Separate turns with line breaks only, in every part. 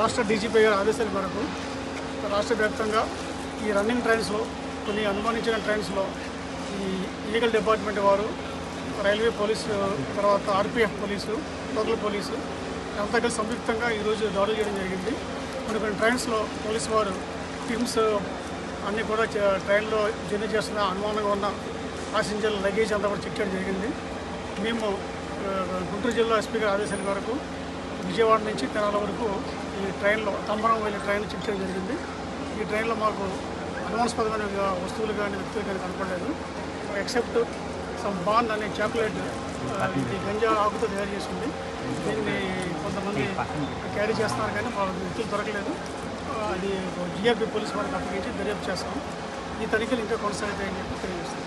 రాష్ట్ర డీజీపీ గారి ఆదేశాల మేరకు రాష్ట్ర వ్యాప్తంగా ఈ రన్నింగ్ ట్రైన్స్లో కొన్ని అనుమానించిన ట్రైన్స్లో ఈ లీగల్ డిపార్ట్మెంట్ వారు రైల్వే పోలీసు తర్వాత ఆర్పిఎఫ్ పోలీసు లోకల్ పోలీసు అంతా కలిసి సంయుక్తంగా ఈరోజు దాడులు చేయడం జరిగింది. కొన్ని కొన్ని ట్రైన్స్లో పోలీసు వారు టీమ్స్ అన్నీ కూడా ట్రైన్లో జర్నీ చేస్తున్న అనుమానంగా ఉన్న ప్యాసింజర్ల లగేజ్ అంతా కూడా చెక్ చేయడం జరిగింది. మేము గుంటూరు జిల్లా ఎస్పీ గారి ఆదేశాల మేరకు విజయవాడ నుంచి తెనాల వరకు ఈ ట్రైన్లో తంబరం వెళ్ళే ట్రైన్ చెక్ చేయడం జరిగింది. ఈ ట్రైన్లో మాకు అనుమానాస్పదమైన వస్తువులు కానీ వ్యక్తులు కానీ కనపడలేదు. ఎక్సెప్ట్ సమ్ బాండ్ అనే చాక్లెట్ ఇది గంజా ఆకుతో తయారు చేసింది దీన్ని కొంతమంది క్యారీ చేస్తున్నారు కానీ మా వ్యక్తులు దొరకలేదు. అది జిఆర్పి పోలీస్ వారికి అప్పగించి దర్యాప్తు చేస్తాం ఈ తనిఖీలు ఇంకా కొనసాగుతాయని చెప్పి తెలియజేస్తాం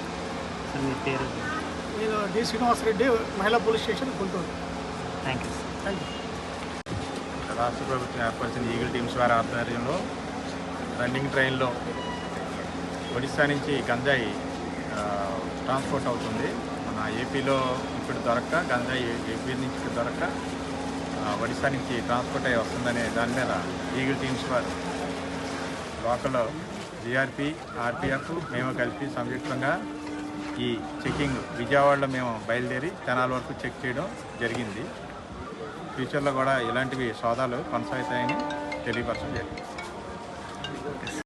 నేను డి. శ్రీనివాసరెడ్డి మహిళా police station Guntur.
Thank you
thank you
రాష్ట్ర ప్రభుత్వం ఏర్పరిచిన ఈగిల్ టీమ్స్ వారి ఆధ్వర్యంలో రన్నింగ్ ట్రైన్లో ఒడిశా నుంచి గంజాయి ట్రాన్స్పోర్ట్ అవుతుంది. మన ఏపీలో ఇప్పుడు దొరక్క గంజాయి ఏపీ నుంచి ఇప్పుడు దొరక్క ఒడిశా నుంచి ట్రాన్స్పోర్ట్ అయ్యి వస్తుందనే దాని మీద ఈగిల్ టీమ్స్ వారు లోకల్ జిఆర్పి ఆర్పిఎఫ్ మేము కలిపి సంయుక్తంగా ఈ చెకింగ్ విజయవాడలో మేము బయలుదేరి తెనాల వరకు చెక్ చేయడం జరిగింది. ఫ్యూచర్లో కూడా ఇలాంటివి సోదాలు కొనసాగుతాయని తెలియపరచడం జరిగింది.